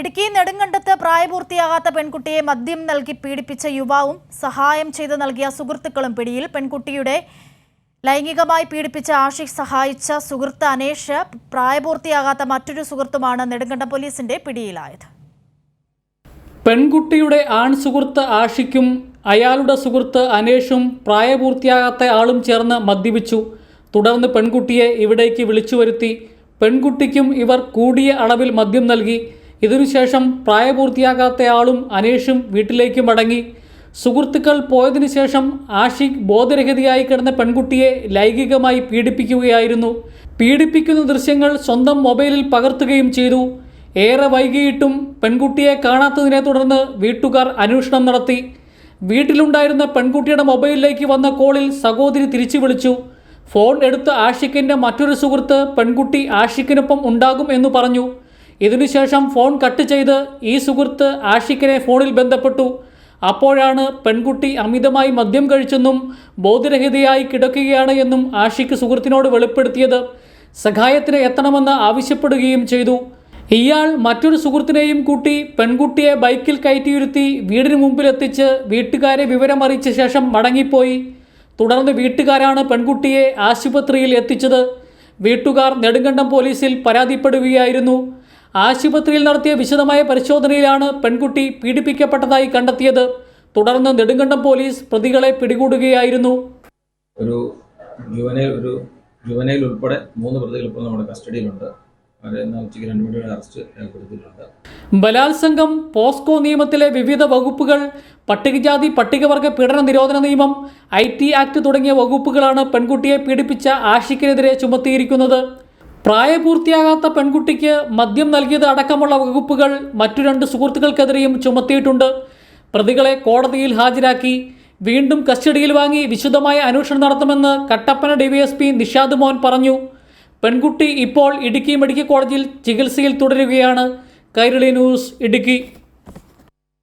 ഇടുക്കി നെടുങ്കണ്ടത്ത് പ്രായപൂർത്തിയാകാത്ത പെൺകുട്ടിയെ മദ്യം നൽകി പീഡിപ്പിച്ച യുവാവും സഹായം ചെയ്ത് നൽകിയ സുഹൃത്തുക്കളും പിടിയിൽ പെൺകുട്ടിയുടെ ലൈംഗികമായി പീഡിപ്പിച്ച ആഷിഖ് സഹായിച്ച സുഹൃത്ത് അനേഷ് പ്രായപൂർത്തിയാകാത്ത മറ്റൊരു സുഹൃത്തുമാണ് നെടുങ്കണ്ടം പോലീസിന്റെ പിടിയിലായത്. പെൺകുട്ടിയുടെ ആൺ സുഹൃത്ത് ആഷിക്കും അയാളുടെ സുഹൃത്ത് അനേഷും പ്രായപൂർത്തിയാകാത്ത ആളും ചേർന്ന് മദ്യപിച്ചു. തുടർന്ന് പെൺകുട്ടിയെ ഇവിടേക്ക് വിളിച്ചു വരുത്തി പെൺകുട്ടിക്കും ഇവർ കൂടിയ അളവിൽ മദ്യം നൽകി. ഇതിനുശേഷം പ്രായപൂർത്തിയാകാത്തയാളും അനീഷും വീട്ടിലേക്ക് മടങ്ങി. സുഹൃത്തുക്കൾ പോയതിനു ശേഷം ആഷിഖ് ബോധരഹിതയായി കിടന്ന പെൺകുട്ടിയെ ലൈംഗികമായി പീഡിപ്പിക്കുകയായിരുന്നു. പീഡിപ്പിക്കുന്ന ദൃശ്യങ്ങൾ സ്വന്തം മൊബൈലിൽ പകർത്തുകയും ചെയ്തു. ഏറെ വൈകിയിട്ടും പെൺകുട്ടിയെ കാണാത്തതിനെ തുടർന്ന് വീട്ടുകാർ അന്വേഷണം നടത്തി. വീട്ടിലുണ്ടായിരുന്ന പെൺകുട്ടിയുടെ മൊബൈലിലേക്ക് വന്ന കോളിൽ സഹോദരി തിരിച്ചു വിളിച്ചു. ഫോൺ എടുത്ത് ആഷിഖിന്റെ മറ്റൊരു സുഹൃത്ത് പെൺകുട്ടി ആഷിഖിനൊപ്പം ഉണ്ടാകും എന്ന് പറഞ്ഞു. ഇതിനുശേഷം ഫോൺ കട്ട് ചെയ്ത് ഈ സുഹൃത്ത് ആഷിഖിനെ ഫോണിൽ ബന്ധപ്പെട്ടു. അപ്പോഴാണ് പെൺകുട്ടി അമിതമായി മദ്യം കഴിച്ചെന്നും ബോധരഹിതയായി കിടക്കുകയാണ് എന്നും ആഷിഖ് സുഹൃത്തിനോട് വെളിപ്പെടുത്തിയത്. സഹായത്തിന് എത്തണമെന്ന് ആവശ്യപ്പെടുകയും ചെയ്തു. ഇയാൾ മറ്റൊരു സുഹൃത്തിനെയും കൂട്ടി പെൺകുട്ടിയെ ബൈക്കിൽ കയറ്റിയിരുത്തി വീടിന് മുമ്പിലെത്തിച്ച് വീട്ടുകാരെ വിവരമറിയിച്ച ശേഷം മടങ്ങിപ്പോയി. തുടർന്ന് വീട്ടുകാരാണ് പെൺകുട്ടിയെ ആശുപത്രിയിൽ എത്തിച്ചത്. വീട്ടുകാർ നെടുങ്കണ്ടം പോലീസിൽ പരാതിപ്പെടുകയായിരുന്നു. ആശുപത്രിയിൽ നടത്തിയ വിശദമായ പരിശോധനയിലാണ് പെൺകുട്ടി പീഡിപ്പിക്കപ്പെട്ടതായി കണ്ടെത്തിയത്. തുടർന്ന് നെടുങ്കണ്ടം പോലീസ് പ്രതികളെ പിടികൂടുകയായിരുന്നു. ഒരു ജുവനൈൽ ഒരു ജുവനൈൽ ഉൾപ്പെടെ മൂന്ന് പ്രതികൾ ഇപ്പോൾ നമ്മുടെ കസ്റ്റഡിയിലുണ്ട്. ബലാത്സംഗം പോസ്കോ നിയമത്തിലെ വിവിധ വകുപ്പുകൾ പട്ടികജാതി പട്ടികവർഗ പീഡന നിരോധന നിയമം ഐ ടി ആക്ട് തുടങ്ങിയ വകുപ്പുകളാണ് പെൺകുട്ടിയെ പീഡിപ്പിച്ച ആഷിക്കിനെതിരെ ചുമത്തിയിരിക്കുന്നത്. പ്രായപൂർത്തിയാകാത്ത പെൺകുട്ടിക്ക് മദ്യം നൽകിയത് അടക്കമുള്ള വകുപ്പുകൾ മറ്റു രണ്ട് സുഹൃത്തുക്കൾക്കെതിരെയും ചുമത്തിയിട്ടുണ്ട്. പ്രതികളെ കോടതിയിൽ ഹാജരാക്കി വീണ്ടും കസ്റ്റഡിയിൽ വാങ്ങി വിശദമായ അന്വേഷണം നടത്തുമെന്ന് കട്ടപ്പന ഡിവൈഎസ്പി നിഷാദ് മോഹൻ പറഞ്ഞു. പെൺകുട്ടി ഇപ്പോൾ ഇടുക്കി മെഡിക്കൽ കോളേജിൽ ചികിത്സയിൽ തുടരുകയാണ്. കൈരളി ന്യൂസ് ഇടുക്കി.